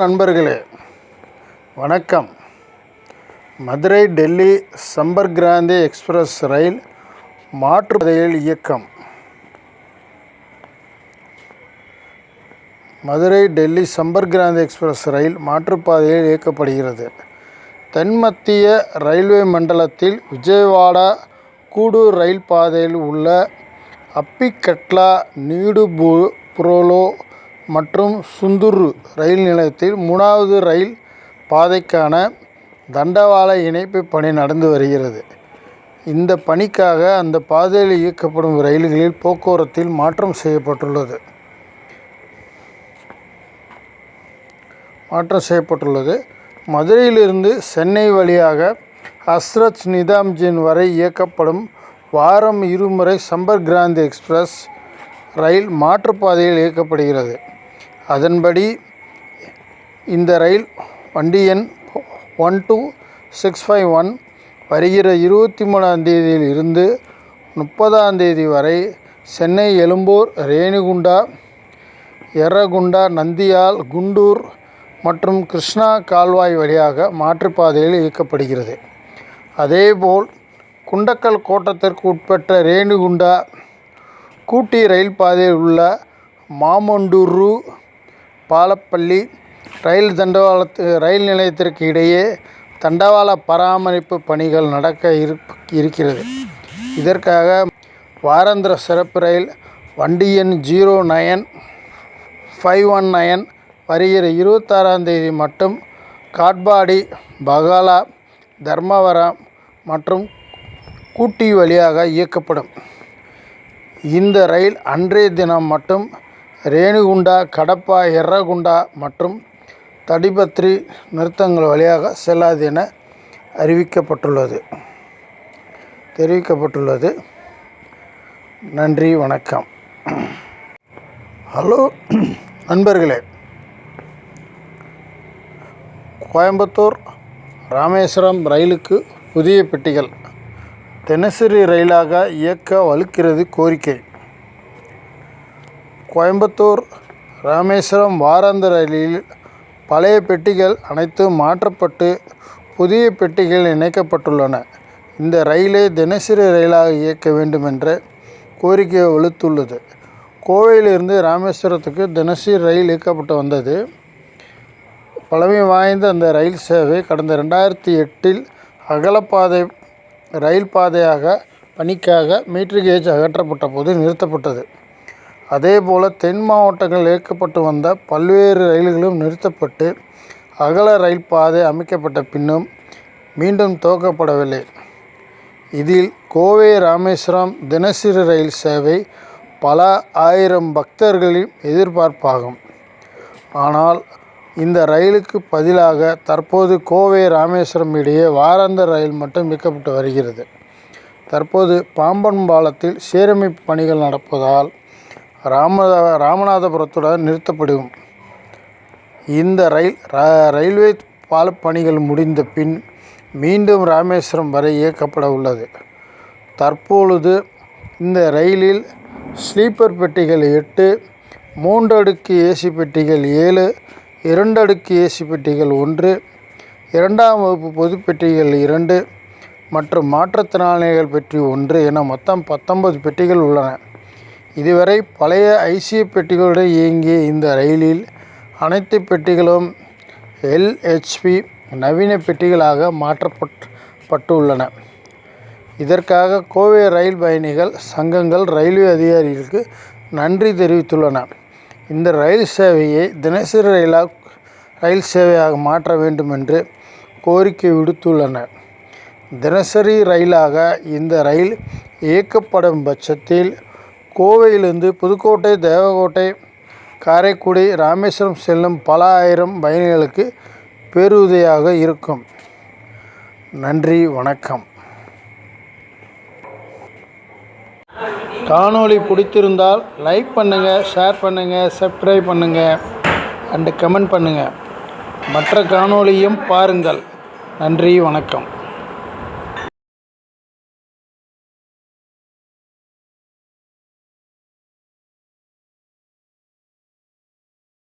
நண்பர்களே வணக்கம். மதுரை டெல்லி சம்பர்கிராந்தி எக்ஸ்பிரஸ் ரயில் மாற்றுப்பாதையில் இயக்கம். மதுரை டெல்லி சம்பர்கிராந்தி எக்ஸ்பிரஸ் ரயில் மாற்றுப்பாதையில் இயக்கப்படுகிறது. தென்மத்திய ரயில்வே மண்டலத்தில் விஜயவாடா கூடூர் ரயில் பாதையில் உள்ள அப்பிகட்லா நீடுபுரோலோ மற்றும் சுந்துரு ரயில் நிலையத்தில் மூணாவது ரயில் பாதைக்கான தண்டவாள இணைப்பு பணி நடந்து வருகிறது. இந்த பணிக்காக அந்த பாதையில் இயக்கப்படும் ரயில்களில் போக்குவரத்தில் மாற்றம் செய்யப்பட்டுள்ளது. மாற்றம் செய்யப்பட்டுள்ளது. மதுரையிலிருந்து சென்னை வழியாக ஹஸ்ரத் நிதாம்ஜின் வரை இயக்கப்படும் வாரம் இருமுறை சம்பர்கிராந்தி எக்ஸ்பிரஸ் ரயில் மாற்றுப்பாதையில் இயக்கப்படுகிறது. அதன்படி இந்த ரயில் வண்டி எண் one two six five one வருகிற இருபத்தி மூணாந்தேதியில் இருந்து முப்பதாம் தேதி வரை சென்னை எழும்பூர் ரேணிகுண்டா எர்ரகுண்டா நந்தியால் குண்டூர் மற்றும் கிருஷ்ணா கால்வாய் வழியாக மாற்றுப்பாதையில் இயக்கப்படுகிறது. அதேபோல் குண்டக்கல் கோட்டத்திற்கு உட்பட்ட ரேணிகுண்டா கூட்டி ரயில் பாதையில் உள்ள மாமண்டூரு பாலப்பள்ளி ரயில் தண்டவாளத்து ரயில் நிலையத்திற்கு இடையே தண்டவாள பராமரிப்பு பணிகள் நடக்க இருப் இருக்கிறது. இதற்காக வாராந்திர சிறப்பு ரயில் வண்டி எண் zero nine five one nine வருகிற இருபத்தாறாம் தேதி மட்டும் காட்பாடி பகாலா தர்மவரம் மற்றும் கூட்டி வழியாக இயக்கப்படும். இந்த ரயில் அன்றைய தினம் மட்டும் ரேணிகுண்டா கடப்பா எர்ரகுண்டா மற்றும் தடிபத்ரி நிறுத்தங்கள் வழியாக செல்லாது என அறிவிக்கப்பட்டுள்ளது. தெரிவிக்கப்பட்டுள்ளது. நன்றி வணக்கம். ஹலோ நண்பர்களே. கோயம்புத்தூர் ராமேஸ்வரம் ரயிலுக்கு புதிய பெட்டிகள். தினசரி ரயிலாக இயக்க வலுக்கிறது கோரிக்கை. கோயம்புத்தூர் ராமேஸ்வரம் வாராந்த ரயிலில் பழைய பெட்டிகள் அனைத்தும் மாற்றப்பட்டு புதிய பெட்டிகள் இணைக்கப்பட்டுள்ளன. இந்த ரயிலை தினசரி ரயிலாக இயக்க வேண்டுமென்ற கோரிக்கை வலுத்துள்ளது. கோவையிலிருந்து ராமேஸ்வரத்துக்கு தினசரி ரயில் இயக்கப்பட்டு வந்தது. பழமை வாய்ந்த அந்த ரயில் சேவை கடந்த ரெண்டாயிரத்தி எட்டில் அகலப்பாதை ரயில் பாதையாக பணிக்காக மீட்டர் கேஜ் அகற்றப்பட்ட போது நிறுத்தப்பட்டது. அதேபோல் தென் மாவட்டங்களில் இயக்கப்பட்டு வந்த பல்வேறு ரயில்களும் நிறுத்தப்பட்டு அகல ரயில் பாதை அமைக்கப்பட்ட பின்னும் மீண்டும் துவக்கப்படவில்லை. இதில் கோவை ராமேஸ்வரம் தினசரி ரயில் சேவை பல ஆயிரம் பக்தர்களின் எதிர்பார்ப்பாகும். ஆனால் இந்த ரயிலுக்கு பதிலாக தற்போது கோவை ராமேஸ்வரம் இடையே வாராந்த ரயில் மட்டும் இயக்கப்பட்டு வருகிறது. தற்போது பாம்பன் பாலத்தில் சீரமைப்பு பணிகள் நடப்பதால் ராம ராமநாதபுரத்துடன் நிறுத்தப்படும். இந்த ரயில் ர- ரயில்வே பால பணிகள் முடிந்த பின் மீண்டும் ராமேஸ்வரம் வரை இயக்கப்பட உள்ளது. தற்பொழுது இந்த ரயிலில் ஸ்லீப்பர் பெட்டிகள் எட்டு மூன்று அடுக்கு ஏசி பெட்டிகள் ஏழு இரண்டு அடுக்கு ஏசி பெட்டிகள் ஒன்று இரண்டாம் வகுப்பு பொது பெட்டிகள் இரண்டு மற்றும் மாற்றுத்திறனாளிகள் பெட்டி ஒன்று என மொத்தம் பத்தொன்பது பெட்டிகள் உள்ளன. இதுவரை பழைய ஐசிஐ பெட்டிகளுடன் இயங்கிய இந்த ரயிலில் அனைத்து பெட்டிகளும் எல்ஹெச்பி நவீன பெட்டிகளாக மாற்றப்பட் பட்டுள்ளன இதற்காக கோவை ரயில் பயணிகள் சங்கங்கள் ரயில்வே அதிகாரிகளுக்கு நன்றி தெரிவித்துள்ளன. இந்த ரயில் சேவையை தினசரி ரயிலாக ரயில் சேவையாக மாற்ற வேண்டும் என்று கோரிக்கை விடுத்துள்ளன. தினசரி ரயிலாக இந்த ரயில் இயக்கப்படும் பட்சத்தில் கோவையிலிருந்து புதுக்கோட்டை தேவகோட்டை காரைக்குடி ராமேஸ்வரம் செல்லும் பல ஆயிரம் பயணிகளுக்கு பேருதவியாக இருக்கும். நன்றி வணக்கம். காணொளி பிடித்திருந்தால் லைக் பண்ணுங்கள் ஷேர் பண்ணுங்கள் சப்ஸ்கிரைப் பண்ணுங்கள் அண்டு கமெண்ட் பண்ணுங்கள் மற்ற காணொளியும் பாருங்கள். நன்றி வணக்கம்.